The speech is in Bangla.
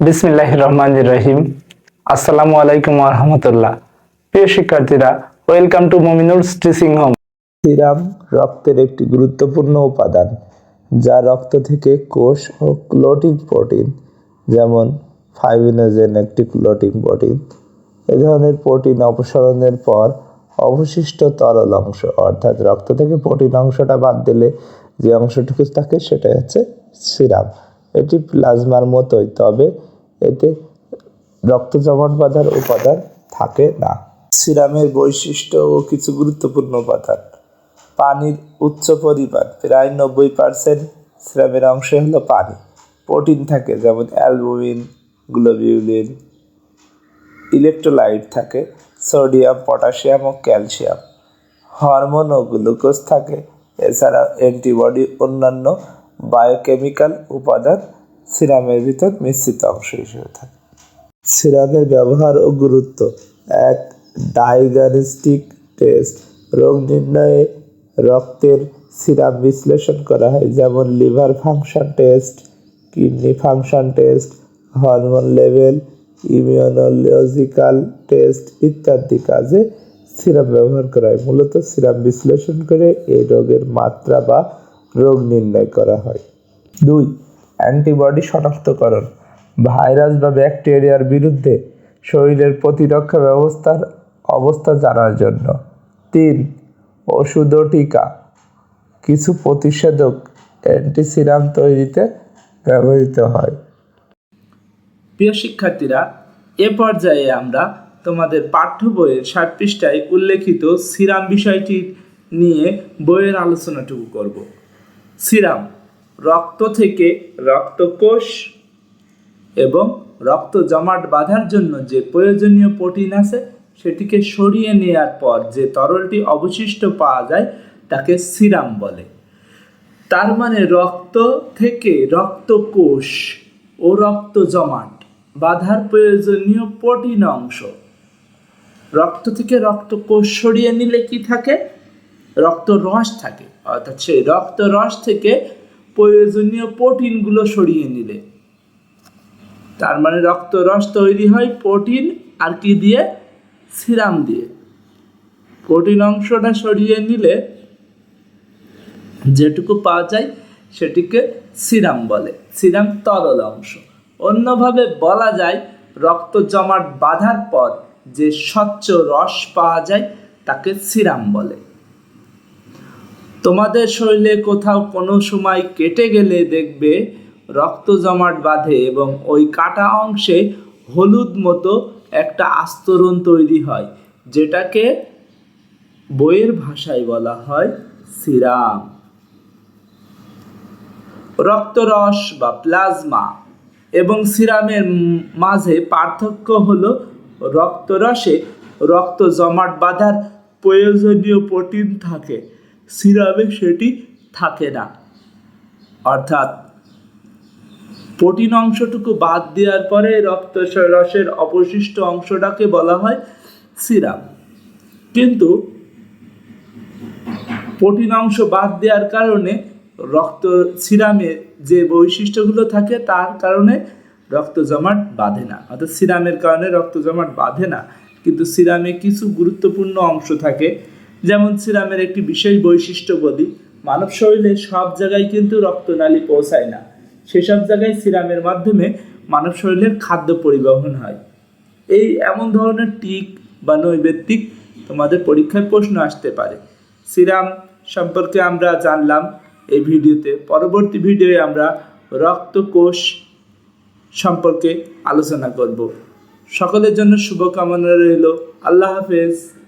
বিসমিল্লাহ রহমান রহিম আসসালামু আলাইকুম রহমতুল্লাহ। প্রিয় শিক্ষার্থীরা, welcome to Mominul teaching home. Serum রক্তের একটি গুরুত্বপূর্ণ উপাদান, যা রক্ত থেকে কোষ ও ক্লোটিং প্রোটিন, যেমন ফাইবিনোজেন একটি ক্লোটিং প্রোটিন, এ ধরনের প্রোটিন অপসারণের পর অবশিষ্ট তরল অংশ, অর্থাৎ রক্ত থেকে প্রোটিন অংশটা বাদ দিলে যে অংশটুকু থাকে সেটাই হচ্ছে সিরাম এটি প্লাজমার মতোই, তবে এতে রক্ত জমাট বাঁধার উপাদান থাকে না। সিরামের বৈশিষ্ট্য ও কিছু গুরুত্বপূর্ণ উপাদান। পানির উচ্চ পরিমাণ, প্রায় নব্বই পার্সেন্ট সিরামের অংশ হলো পানি। প্রোটিন থাকে, যেমন অ্যালবুমিন, গ্লোবিউলিন, ইলেকট্রোলাইট থাকে, সোডিয়াম, পটাশিয়াম ও ক্যালসিয়াম। হরমোন ও গ্লুকোজ থাকে এছাড়া অ্যান্টিবডি অন্যান্য বায়োকেমিক্যাল উপাদান সিরামের ভিতর মিশ্রিত অংশ হিসেবে থাকে। সিরামের ব্যবহার ও গুরুত্ব। এক ডায়াগনস্টিক টেস্ট। রোগ নির্ণয়ে রক্তের সিরাম বিশ্লেষণ করা হয়, যেমন liver function test, kidney function test, hormone level, immunological test ইত্যাদি কাজে সিরাম ব্যবহার করা হয়। মূলত সিরাম বিশ্লেষণ করে এই রোগের মাত্রা বা রোগ নির্ণয় করা হয়। দুই অ্যান্টিবডি শনাক্তকরণ, ভাইরাস বা ব্যাকটেরিয়ার বিরুদ্ধে শরীরের প্রতিরক্ষা ব্যবস্থার অবস্থা জানার জন্য। তিন, ওষুধ ও টিকা। কিছু প্রতিষেধক অ্যান্টিসিরাম তৈরিতে ব্যবহৃত হয়। প্রিয় শিক্ষার্থীরা, এ পর্যায়ে আমরা তোমাদের পাঠ্য বইয়ের ষাট পৃষ্ঠায় উল্লেখিত সিরাম বিষয়টি নিয়ে বইয়ের আলোচনাটুকু করব। সিরাম রক্ত থেকে রক্তকোষ এবং রক্ত জমাট বাঁধার জন্য যে প্রয়োজনীয় প্রোটিন আছে, সেটিকে সরিয়ে নেওয়ার পর যে তরলটি অবশিষ্ট পাওয়া যায়, তাকে সিরাম বলে। তার মানে রক্ত থেকে রক্তকোষ ও রক্ত জমাট বাধার প্রয়োজনীয় প্রোটিন অংশ। রক্ত থেকে রক্তকোষ সরিয়ে নিলে কি থাকে? রক্ত রস থাকে। অর্থাৎ সেই রক্ত রস থেকে প্রয়োজনীয় প্রোটিনগুলো সরিয়ে নিলে। তার মানে রক্ত রস তৈরি হয় প্রোটিন আর কি দিয়ে? সিরাম দিয়ে। প্রোটিন অংশটা সরিয়ে নিলে যেটুকু পাওয়া যায় সেটিকে সিরাম বলে। সিরাম তরল অংশ। অন্যভাবে বলা যায় রক্ত জমাট বাঁধার পর যে স্বচ্ছ রস পাওয়া যায় তাকে সিরাম বলে। তোমাদের শরীরে কোথাও কোনো সময় কেটে গেলে দেখবে রক্ত জমাট বাঁধে এবং ওই কাটা অংশে হলুদ মতো একটা আস্তরণ তৈরি হয়, যেটাকে বইয়ের ভাষায় বলা হয় সিরাম। রক্তরস বা প্লাজমা এবং সিরামের মাঝে পার্থক্য হল রক্তরসে রক্ত জমাট বাঁধার প্রয়োজনীয় প্রোটিন থাকে। সিরামে সেটি থাকে না। অর্থাৎ প্রোটিন অংশটুকু বাদ দেওয়ার পরে রক্ত রসের অবশিষ্ট অংশটাকে বলা হয় সিরাম। কিন্তু প্রোটিন অংশ বাদ দেওয়ার কারণে রক্ত সিরামে যে বৈশিষ্ট্যগুলো থাকে তার কারণে রক্ত জমাট বাঁধে না। অর্থাৎ সিরামের কারণে রক্ত জমাট বাঁধে না। কিন্তু সিরামে কিছু গুরুত্বপূর্ণ অংশ থাকে। যেমন সিরামের একটি বিশেষ বৈশিষ্ট্য বলি মানব শরীরে সব জায়গায় কিন্তু রক্তনালী পৌঁছায় না। সেসব জায়গায় সিরামের মাধ্যমে মানব শরীরের খাদ্য পরিবহন হয়। এই এমন ধরনের টিক বা নৈবেত্তিক তোমাদের পরীক্ষায় প্রশ্ন আসতে পারে। সিরাম সম্পর্কে আমরা জানলাম এই ভিডিওতে। পরবর্তী ভিডিওয়ে আমরা রক্তকোষ সম্পর্কে আলোচনা করব। সকলের জন্য শুভকামনা রইল। আল্লাহ হাফেজ।